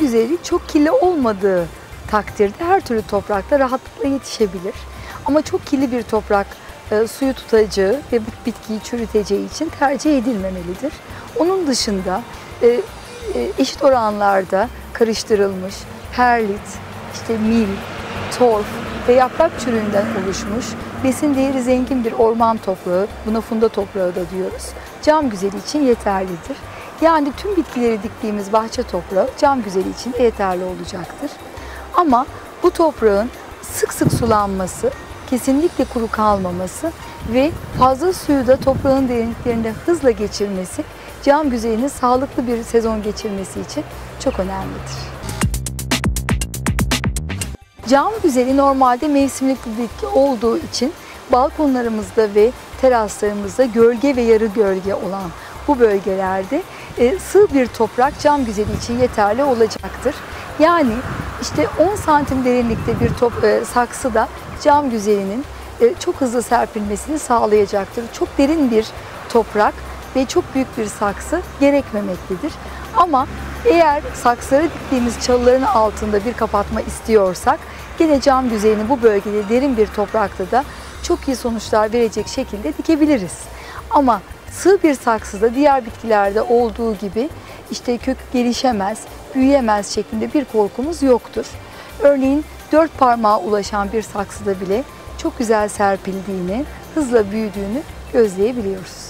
güzeli çok kirli olmadığı takdirde her türlü toprakta rahatlıkla yetişebilir. Ama çok kirli bir toprak e, suyu tutacağı ve bitkiyi çürüteceği için tercih edilmemelidir. Onun dışında e, e, eşit oranlarda karıştırılmış perlit, işte mil, torf ve yaprak çürüğünden oluşmuş besin değeri zengin bir orman toprağı, buna funda toprağı da diyoruz. Cam güzeli için yeterlidir. Yani tüm bitkileri diktiğimiz bahçe toprağı cam güzeli için de yeterli olacaktır. Ama bu toprağın sık sık sulanması, kesinlikle kuru kalmaması ve fazla suyu da toprağın derinliklerinde hızla geçirmesi cam güzelinin sağlıklı bir sezon geçirmesi için çok önemlidir. Cam güzeli normalde mevsimlik bir bitki olduğu için balkonlarımızda ve teraslarımızda gölge ve yarı gölge olan bu bölgelerde e, sığ bir toprak cam güzeli için yeterli olacaktır. Yani işte 10 santim derinlikte bir top, e, saksı da cam güzelinin e, çok hızlı serpilmesini sağlayacaktır. Çok derin bir toprak ve çok büyük bir saksı gerekmemektedir. Ama eğer saksıları diktiğimiz çalıların altında bir kapatma istiyorsak gene cam güzelini bu bölgede derin bir toprakta da çok iyi sonuçlar verecek şekilde dikebiliriz. Ama sığ bir saksıda diğer bitkilerde olduğu gibi işte kök gelişemez, büyüyemez şeklinde bir korkumuz yoktur. Örneğin dört parmağa ulaşan bir saksıda bile çok güzel serpildiğini, hızla büyüdüğünü gözleyebiliyoruz.